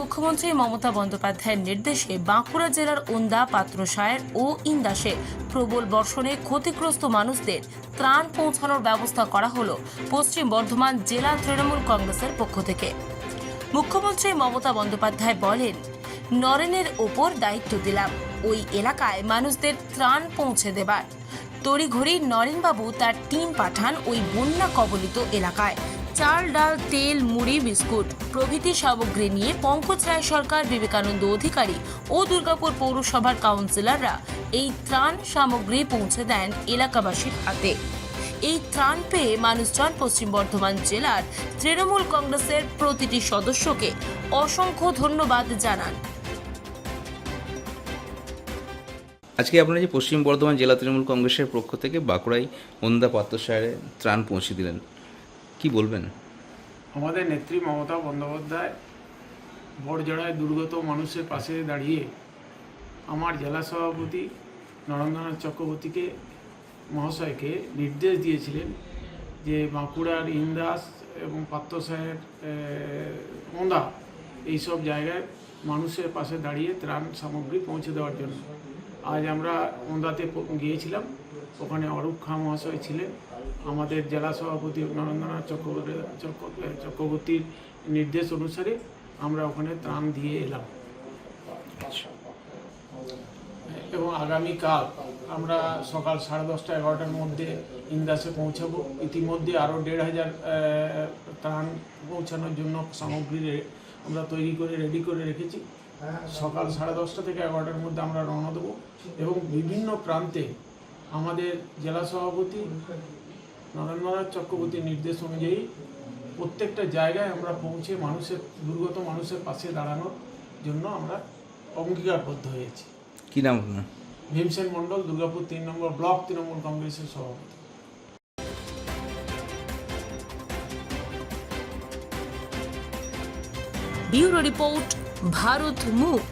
মুখ্যমন্ত্রী মমতা বন্দ্যোপাধ্যায়ের নির্দেশে বাঁকুড়া জেলার ওন্দা পাত্রসায়ের ও ইন্দাসে প্রবল বর্ষণে ক্ষতিগ্রস্ত মানুষদের ত্রাণ পৌঁছানোর ব্যবস্থা করা হলো পশ্চিম বর্ধমান জেলা তৃণমূল কংগ্রেসের পক্ষ থেকে। মুখ্যমন্ত্রী মমতা বন্দ্যোপাধ্যায় বলেন, নরেনের ওপর দায়িত্ব দিলাম। ওই এলাকায় মানুষদের ত্রাণ পৌঁছে দেবার। তড়িঘড়ি নরেনবাবু তার টিম পাঠান ওই বন্যা কবলিত এলাকায়। চাল, ডাল, তেল, মুড়ি, বিস্কুট প্রভৃতি সামগ্রী নিয়ে পঙ্কজ রায় সরকার বিবেকানন্দ অধিকারী ও দুর্গাপুর পৌরসভার কাউন্সিলররা এই ত্রাণ সামগ্রী পৌঁছে দেন এলাকাবাসীর হাতে। এই ত্রাণ পেয়ে মানুষজন পশ্চিম বর্ধমান জেলার তৃণমূল কংগ্রেসের প্রতিটি সদস্যকে অসংখ্য ধন্যবাদ জানান। আজকে আপনারা যে পশ্চিম বর্ধমান জেলা তৃণমূল কংগ্রেসের পক্ষ থেকে বাঁকুড়ায় ওন্দা পাত্রসারে ত্রাণ পৌঁছে দিলেন। কি বলবেন? আমাদের নেত্রী মমতা বন্দ্যোপাধ্যায় বড়জড়ায় দুর্গত মানুষের পাশে দাঁড়িয়ে আমার জেলা সভাপতি নরেন্দ্রনাথ চক্রবর্তীকে, মহাশয়কে নির্দেশ দিয়েছিলেন যে বাঁকুড়ার ইন্দাস এবং পাত্র পাত্রসাহের ওন্দা এইসব জায়গায় মানুষের পাশে দাঁড়িয়ে ত্রাণ সামগ্রী পৌঁছে দেওয়ার জন্য। আজ আমরা ওন্দাতে গিয়েছিলাম। ওখানে অরূপ খাঁ মহাশয় ছিলেন। আমাদের জেলা সভাপতি নরেন্দ্রনাথ চক্রবর্তী চক্রবর্তীর নির্দেশ অনুসারে আমরা ওখানে ত্রাণ দিয়ে এলাম। এবং আগামীকাল আমরা সকাল সাড়ে দশটা এগারোটার মধ্যে ইন্দাসে পৌঁছাবো। ইতিমধ্যে আরও দেড় হাজার ত্রাণ পৌঁছানোর জন্য সামগ্রী আমরা তৈরি করে, রেডি করে রেখেছি। সকাল সাড়ে দশটা থেকে এগারোটার মধ্যে আমরা রওনা দেবো এবং বিভিন্ন প্রান্তে আমাদের জেলা সভাপতি নরেন্দ্রনাথ চক্রবর্তীর নির্দেশ অনুযায়ী প্রত্যেকটা জায়গায় আমরা পৌঁছে মানুষের দুর্গত মানুষের পাশে দাঁড়ানোর জন্য আমরা অঙ্গীকারবদ্ধ হয়েছি। কি নাম ভীমসেন মণ্ডল দুর্গাপুর তিন নম্বর ব্লক তৃণমূল কংগ্রেসের সভাপতি। ব্যুরো রিপোর্ট ভারত মুখ।